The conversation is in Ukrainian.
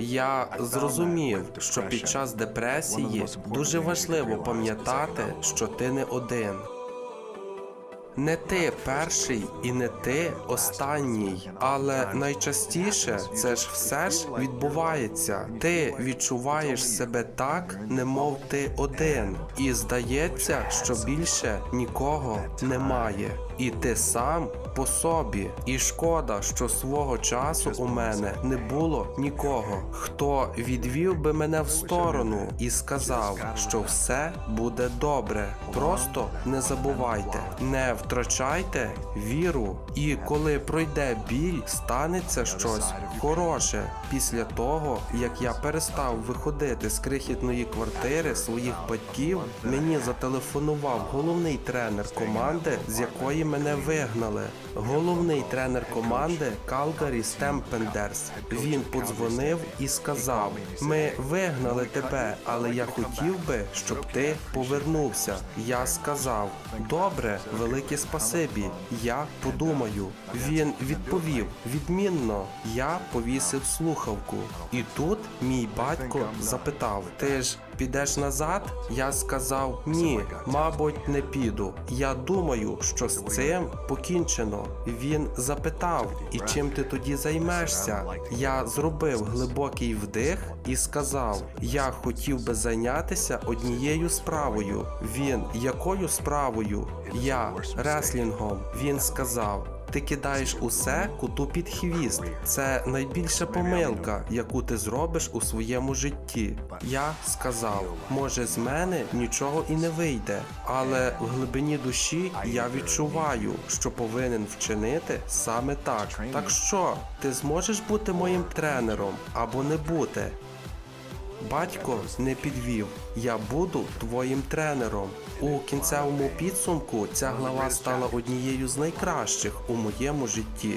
Я зрозумів, що під час депресії дуже важливо пам'ятати, що ти не один. Не ти перший і не ти останній, але найчастіше це ж все ж відбувається. Ти відчуваєш себе так, немов ти один, і здається, що більше нікого немає. І ти сам по собі. І шкода, що свого часу у мене не було нікого, хто відвів би мене в сторону і сказав, що все буде добре. Просто не забувайте, не втрачайте віру, і коли пройде біль, станеться щось хороше. Після того, як я перестав виходити з крихітної квартири своїх батьків, мені зателефонував головний тренер команди, з якої мене вигнали. Головний тренер команди Калгарі Стемпендерс. Він подзвонив і сказав: Ми вигнали тебе, але я хотів би, щоб ти повернувся. Я сказав: Добре, велике спасибі. Я подумаю. Він відповів: відмінно. Я повісив слухавку. І тут мій батько запитав: Ти ж підеш назад? Я сказав ні, мабуть, не піду. Я думаю, що з цим покінчено. Він запитав, і чим ти тоді займешся? Я зробив глибокий вдих і сказав: Я хотів би зайнятися однією справою. Він якою справою? Я реслінгом. Він сказав. Ти кидаєш усе куту під хвіст. Це найбільша помилка, яку ти зробиш у своєму житті. Я сказав, може, з мене нічого і не вийде, але в глибині душі я відчуваю, що повинен вчинити саме так. Так що ти зможеш бути моїм тренером або не бути? Батько не підвів. Я буду твоїм тренером. У кінцевому підсумку ця глава стала однією з найкращих у моєму житті.